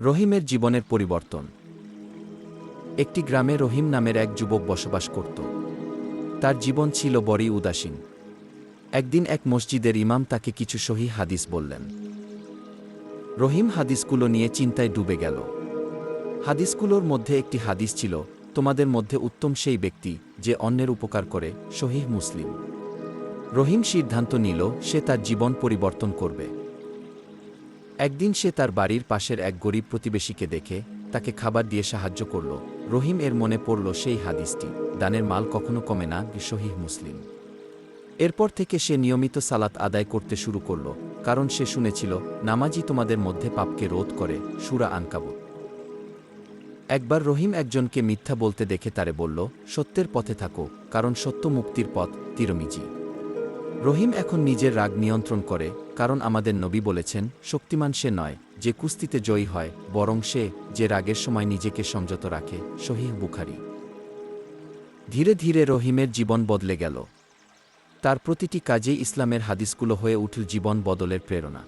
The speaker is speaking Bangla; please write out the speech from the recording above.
রহিমের জীবনের পরিবর্তন। একটি গ্রামে রহিম নামের এক যুবক বসবাস করত। তার জীবন ছিল বড়ই উদাসীন। একদিন এক মসজিদের ইমাম তাকে কিছু সহি হাদিস বললেন। রহিম হাদিসগুলো নিয়ে চিন্তায় ডুবে গেল। হাদিসগুলোর মধ্যে একটি হাদিস ছিল, তোমাদের মধ্যে উত্তম সেই ব্যক্তি যে অন্যের উপকার করে শহীহ মুসলিম। রহিম সিদ্ধান্ত নিল, সে তার জীবন পরিবর্তন করবে। একদিন সে তার বাড়ির পাশের এক গরিব প্রতিবেশীকে দেখে তাকে খাবার দিয়ে সাহায্য করল। রহিম এর মনে পড়ল সেই হাদিসটি, দানের মাল কখনো কমে না শহীহ মুসলিম। এরপর থেকে সে নিয়মিত সালাত আদায় করতে শুরু করল, কারণ সে শুনেছিল নামাজি তোমাদের মধ্যে পাপকে রোধ করে, সুরা আনকাবুত একবার রহিম একজনকে মিথ্যা বলতে দেখে তারে বলল, সত্যের পথে থাকো, কারণ সত্য মুক্তির পথ তিরমিজি। রহিম এখন নিজের রাগ নিয়ন্ত্রণ করে, কারণ আমাদের নবী বলেছেন, শক্তিমান সে নয় যে কুস্তিতে জয়ী হয়, বরং সে যে রাগের সময় নিজেকে সংযত রাখে শহীহ বুখারি। ধীরে ধীরে রহিমের জীবন বদলে গেল। তার প্রতিটি কাজেই ইসলামের হাদিসগুলো হয়ে উঠল জীবন বদলের প্রেরণা।